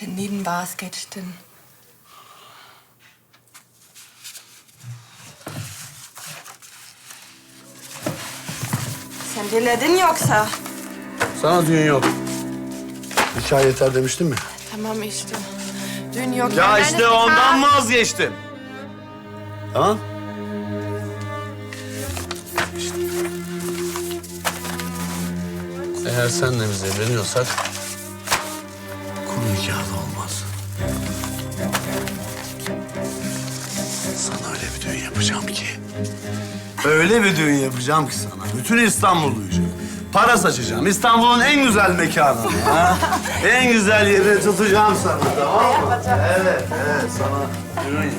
Senin vazgeçtin. Sen diledin yoksa? Sana düğün yok. Nikah yeter demiştin mi? Tamam işte. Dün yok. Ya işte ondan vazgeçtim. Tamam. Eğer senle biz evleniyorsak da olmaz. Sana öyle bir düğün yapacağım ki. Öyle bir düğün yapacağım ki sana. Bütün İstanbul duyacak. Para saçacağım. İstanbul'un en güzel mekanını. En güzel yerini tutacağım sana. Tamam mı? Evet, evet. Sana düğün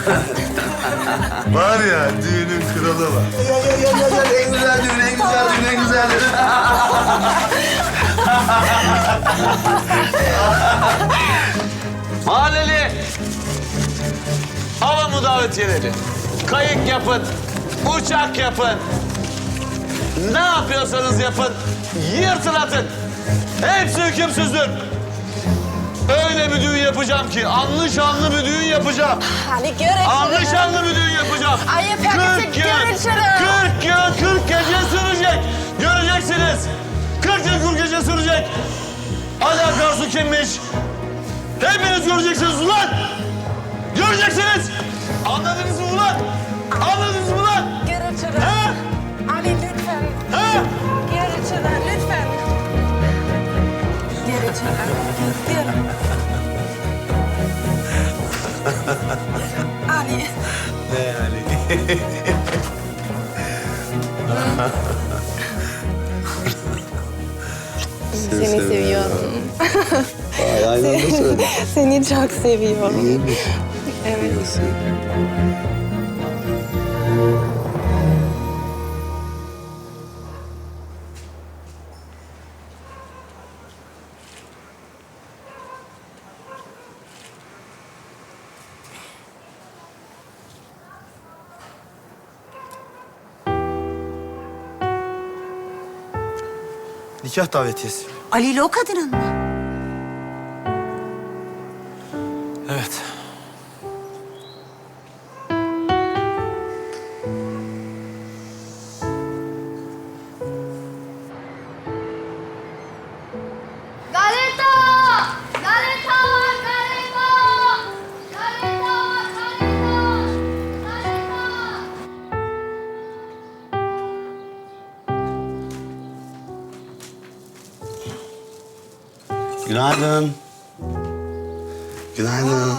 var ya, düğünün kralı var. Gel, gel, gel, gel, gel. En güzel düğün, en güzel düğün, en güzel düğün. Mahalleli. Hava mı davetiyeleri? Kayık yapın. Uçak yapın. Ne yapıyorsanız yapın. Yırtın atın. Hepsi hükümsüzdür. Öyle bir düğün yapacağım ki anlı şanlı bir düğün yapacağım. Ali göre. Anlı şanlı bir düğün yapacağım. Ay, 40 gün, görüşürüz. 40 gün, 40 gece sürecek. Göreceksiniz. 40 gün, 40 gece sürecek. Hadi Akarsu kimmiş? Hepiniz göreceksiniz ulan! Göreceksiniz! Anladınız mı ulan? Anladınız mı ulan? Görüşürüz. Ha? Ali lütfen. Ha? Görüşürüz lütfen. Görüşürüz. Gidiyorum. Ali. Ne yani? Seni seviyorum. Ay, aynı anda söyledim. Seni çok seviyorum. Evet. Nikah davetiyesi. Ali ile o kadının mı? Günaydın. Günaydın.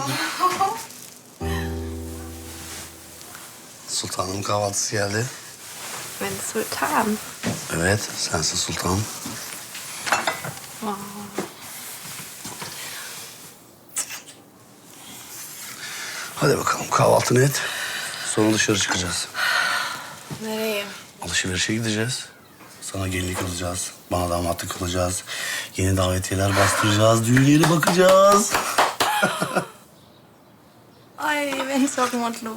Sultanım kahvaltısı geldi. Ben Sultan. Evet, sensin sultan. Hadi bakalım kahvaltını et. Sonra dışarı çıkacağız. Nereye? Alışverişe gideceğiz. Sana gelinlik alacağız. Bana damatlık alacağız. Yeni davetiyeler bastıracağız. Düğün yeri bakacağız. Ay ben çok mutlu.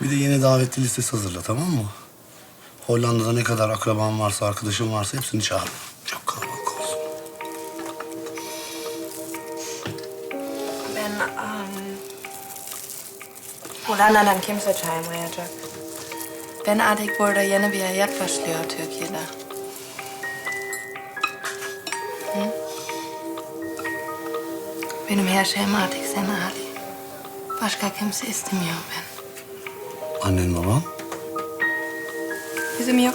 Bir de yeni davetli listesi hazırla tamam mı? Hollanda'da ne kadar akraban varsa, arkadaşın varsa hepsini çağır. Çok kalabalık olsun. Ben um, Hollanda'dan kimse çağırmayacak. Ben artık burada yeni bir hayat başlıyor Türkiye'de. Hı? Benim her şeyim artık sen Ali. Başka kimse istemiyor ben. Annen baban? Bizim yok.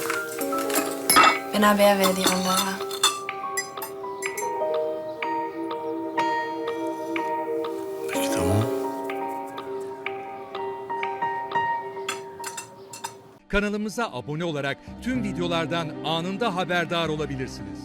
Ben haber verdi onlara. Peki tamam. Kanalımıza abone olarak tüm videolardan anında haberdar olabilirsiniz.